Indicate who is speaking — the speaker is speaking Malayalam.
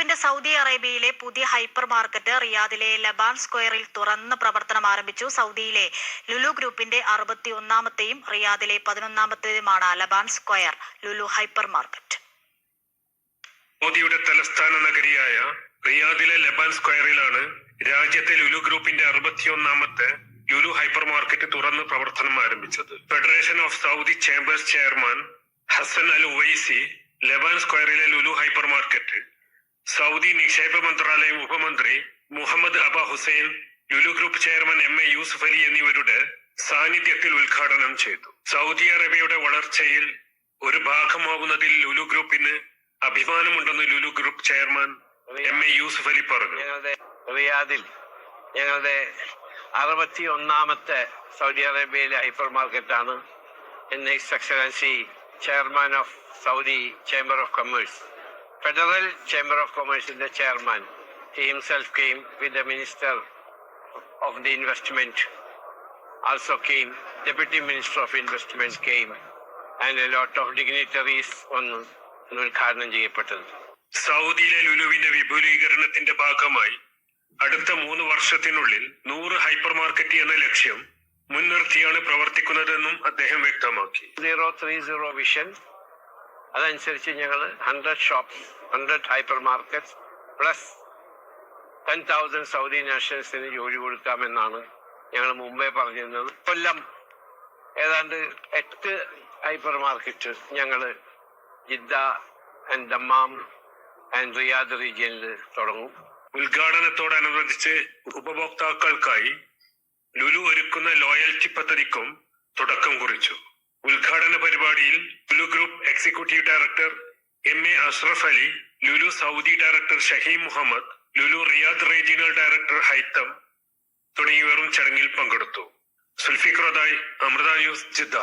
Speaker 1: ഗ്രൂപ്പിന്റെ സൗദി അറേബ്യയിലെ പുതിയ ഹൈപ്പർ മാർക്കറ്റ് റിയാദിലെ ലബാൻ സ്ക്വയറിൽ തുറന്ന് പ്രവർത്തനം ആരംഭിച്ചു. സൗദിയിലെ ലുലു ഗ്രൂപ്പിന്റെ അറുപത്തി ഒന്നാമത്തെയും റിയാദിലെ പതിനൊന്നാമത്തേതുമാണ് Laban square Lulu hypermarket.
Speaker 2: മോദിയുടെ തലസ്ഥാന നഗരിയായ റിയാദിലെ ലബാൻ സ്ക്വയറിലാണ് രാജ്യത്തെ ലുലു ഗ്രൂപ്പിന്റെ അറുപത്തിയൊന്നാമത്തെ ലുലു ഹൈപ്പർ മാർക്കറ്റ് തുറന്ന് പ്രവർത്തനം ആരംഭിച്ചത്. Federation of Saudi chambers chairman Hasan Al Uwaisi Laban സ്ക്വയറിലെ Lulu hypermarket Saudi നിക്ഷേപ മന്ത്രാലയം ഉപമന്ത്രി Muhammad Aba Hussain Lulu group chairman M A Yusuff Ali എന്നിവരുടെ സാന്നിധ്യത്തിൽ ഉദ്ഘാടനം ചെയ്തു. സൗദി അറേബ്യയുടെ വളർച്ചയിൽ ഒരു ഭാഗമാവുന്നതിൽ ലുലു ഗ്രൂപ്പിന് അഭിമാനമുണ്ടെന്ന് Lulu group chairman M A Yusuff Ali പറഞ്ഞു.
Speaker 3: റിയാദിൽ ഞങ്ങളുടെ അറുപത്തി ഒന്നാമത്തെ സൗദി അറേബ്യയിലെ ഹൈപ്പർ മാർക്കറ്റാണ്. N ex excellency chairman of Saudi chamber of commerce. Federal chamber of കൊമേഴ്സിന്റെ chairman he himself came with the minister of the investment also came, Deputy Minister of Investment came, and a lot of dignitaries ഒന്ന് ഉദ്ഘാടനം ചെയ്യപ്പെട്ടത്
Speaker 2: സൗദിയിലെ ലുലുവിന്റെ വിപുലീകരണത്തിന്റെ ഭാഗമായി അടുത്ത മൂന്ന് വർഷത്തിനുള്ളിൽ നൂറ് ഹൈപ്പർ മാർക്കറ്റ് എന്ന ലക്ഷ്യം മുൻനിർത്തിയാണ് പ്രവർത്തിക്കുന്നതെന്നും അദ്ദേഹം വ്യക്തമാക്കി.
Speaker 3: സീറോ ത്രീ സീറോ വിഷൻ അതനുസരിച്ച് ഞങ്ങൾ hundred shops hundred hypermarket plus ten thousand Saudi നാഷണൽസിന് ജോലി കൊടുക്കാമെന്നാണ് ഞങ്ങൾ മുമ്പേ പറഞ്ഞിരുന്നത്. കൊല്ലം ഏതാണ്ട് എട്ട് ഹൈപ്പർ മാർക്കറ്റ് ഞങ്ങൾ Jeddah and Dammam and Riyadh റീജിയനിൽ തുടങ്ങും.
Speaker 2: ഉദ്ഘാടനത്തോടനുബന്ധിച്ച് ഉപഭോക്താക്കൾക്കായി ലുലു ഒരുക്കുന്ന ലോയൽറ്റി പദ്ധതിക്കും തുടക്കം കുറിച്ചു. ഉദ്ഘാടന പരിപാടിയിൽ Lulu group executive director M A Ashraf Ali Lulu Saudi director Shaheem Muhammad Lulu Riyadh regional director Haitham തുടങ്ങിയവരും ചടങ്ങിൽ പങ്കെടുത്തു. Sulfiq റദായ് Amrita news Jeddah.